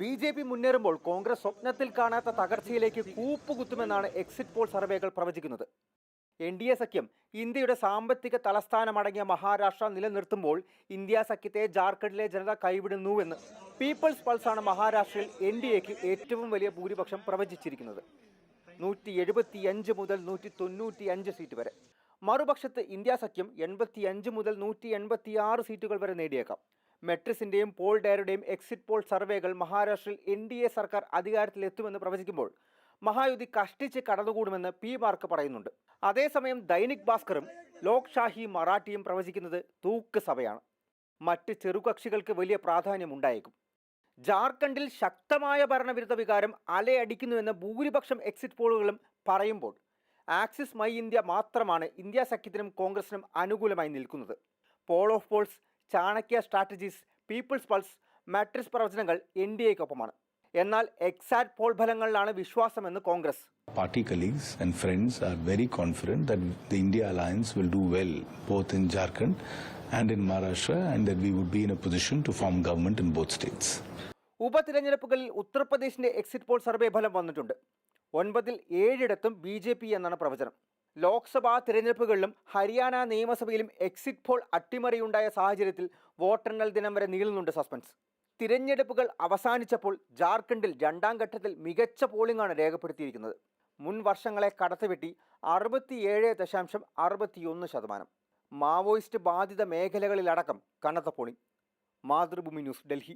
B J P മുന്നേറുമ്പോൾ കോൺഗ്രസ് സ്വപ്നത്തിൽ കാണാത്ത തകർച്ചയിലേക്ക് കൂപ്പുകുത്തുമെന്നാണ് എക്സിറ്റ് പോൾ സർവേകൾ പ്രവചിക്കുന്നത്. എൻ ഡി എ സഖ്യം ഇന്ത്യയുടെ സാമ്പത്തിക തലസ്ഥാനമടങ്ങിയ മഹാരാഷ്ട്ര നിലനിർത്തുമ്പോൾ ഇന്ത്യ സഖ്യത്തെ ജാർഖണ്ഡിലെ ജനത കൈവിടുന്നുവെന്ന് പീപ്പിൾസ് പൾസാണ് മഹാരാഷ്ട്രയിൽ എൻ ഡി എക്ക് ഏറ്റവും വലിയ ഭൂരിപക്ഷം പ്രവചിച്ചിരിക്കുന്നത്. നൂറ്റി എഴുപത്തിയഞ്ച് മുതൽ നൂറ്റി തൊണ്ണൂറ്റി അഞ്ച് സീറ്റ് വരെ. മറുപക്ഷത്ത് ഇന്ത്യ സഖ്യം എൺപത്തിയഞ്ച് മുതൽ നൂറ്റി എൺപത്തിയാറ് സീറ്റുകൾ വരെ നേടിയേക്കാം. മെട്രിസിന്റെയും പോൾ ഡയറുടെയും എക്സിറ്റ് പോൾ സർവേകൾ മഹാരാഷ്ട്രയിൽ എൻ ഡി എ സർക്കാർ അധികാരത്തിലെത്തുമെന്ന് പ്രവചിക്കുമ്പോൾ മഹായുതി കഷ്ടിച്ച് കടന്നുകൂടുമെന്ന് പി മാർക്ക് പറയുന്നുണ്ട്. അതേസമയം ദൈനിക് ഭാസ്കറും ലോക്ഷാഹി മറാഠിയും പ്രവചിക്കുന്നത് തൂക്ക് സഭയാണ്. മറ്റ് ചെറുകക്ഷികൾക്ക് വലിയ പ്രാധാന്യമുണ്ടായേക്കും ജാർഖണ്ഡിൽ ശക്തമായ ഭരണവിരുദ്ധ വികാരം അലയടിക്കുന്നുവെന്ന് ഭൂരിപക്ഷം എക്സിറ്റ് പോളുകളും പറയുമ്പോൾ ആക്സിസ് മൈ ഇന്ത്യ മാത്രമാണ് ഇന്ത്യ സഖ്യത്തിനും കോൺഗ്രസിനും അനുകൂലമായി നിൽക്കുന്നത്. Poll of polls Chanakya strategies People's Pulse Matrix പ്രവചനങ്ങൾ എൻ ഡി എക്കൊപ്പമാണ്. എന്നാൽ എക്സാറ്റ് പോൾ ഫലങ്ങളിലാണ് വിശ്വാസമെന്ന് Congress. Party colleagues and friends are very confident the India alliance will do well both in Jharkhand and in Maharashtra and we would be in a position to form government in both states ഉപതിരഞ്ഞെടുപ്പുകളിൽ ഉത്തർപ്രദേശിന്റെ exit poll survey ഫലം വന്നിട്ടുണ്ട്. ഒൻപതിൽ ഏഴിടത്തും B J P എന്നാണ് പ്രവചനം. ലോക്സഭാ തിരഞ്ഞെടുപ്പുകളിലും ഹരിയാന നിയമസഭയിലും exit poll അട്ടിമറിയുണ്ടായ സാഹചര്യത്തിൽ വോട്ടെണ്ണൽ ദിനം വരെ നീളുന്നുണ്ട് സസ്പെൻസ് തിരഞ്ഞെടുപ്പുകൾ അവസാനിച്ചപ്പോൾ ജാർഖണ്ഡിൽ രണ്ടാം ഘട്ടത്തിൽ മികച്ച പോളിംഗാണ് രേഖപ്പെടുത്തിയിരിക്കുന്നത്. മുൻ വർഷങ്ങളെ കടത്തിവെട്ടി അറുപത്തിയേഴ് ദശാംശം അറുപത്തിയൊന്ന് ശതമാനം. മാവോയിസ്റ്റ് ബാധിത മേഖലകളിലടക്കം കനത്ത പോളിംഗ് മാതൃഭൂമി ന്യൂസ് ഡൽഹി.